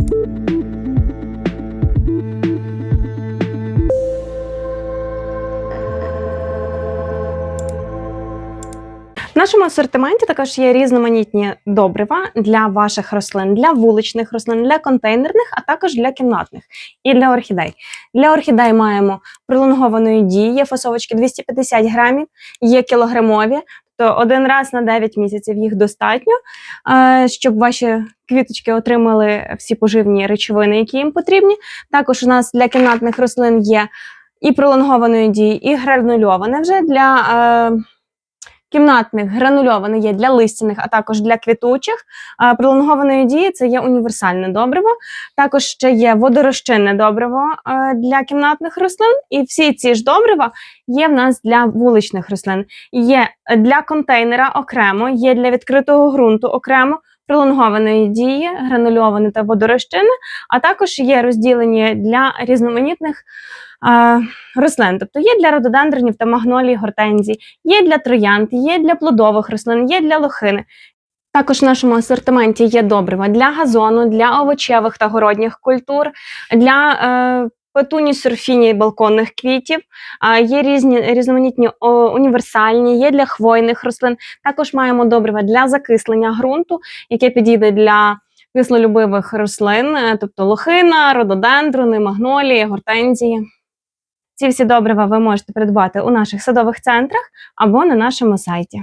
В нашому асортименті також є різноманітні добрива для ваших рослин, для вуличних рослин, для контейнерних, а також для кімнатних і для орхідей. Для орхідей маємо пролонгованої дії, є фасовочки 250 грамів, є кілограмові, то один раз на 9 місяців їх достатньо, е, щоб ваші квіточки отримали всі поживні речовини, які їм потрібні. Також у нас для кімнатних рослин є і пролонгованої дії, і гранульоване вже для. Кімнатних гранульоване є для листяних, а також для квітучих. Пролонгованої дії це є універсальне добриво. Також ще є водорозчинне добриво е, для кімнатних рослин. І всі ці ж добрива є в нас для вуличних рослин. Є для контейнера окремо, є для відкритого ґрунту окремо. Пролонгованої дії, гранульоване та водорозчинне, а також є розділені для різноманітних е, рослин. Тобто є для рододендронів та магнолій, гортензій, є для троянд, є для плодових рослин, є для лохини. Також в нашому асортименті є добрива для газону, для овочевих та городніх культур, для е, петуні, сурфіні, балконних квітів. Є різні різноманітні універсальні, є для хвойних рослин. Також маємо добрива для закислення ґрунту, яке підійде для кислолюбивих рослин, е, тобто лохина, рододендрони, магнолії, гортензії. Ці всі добрива ви можете придбати у наших садових центрах або на нашому сайті.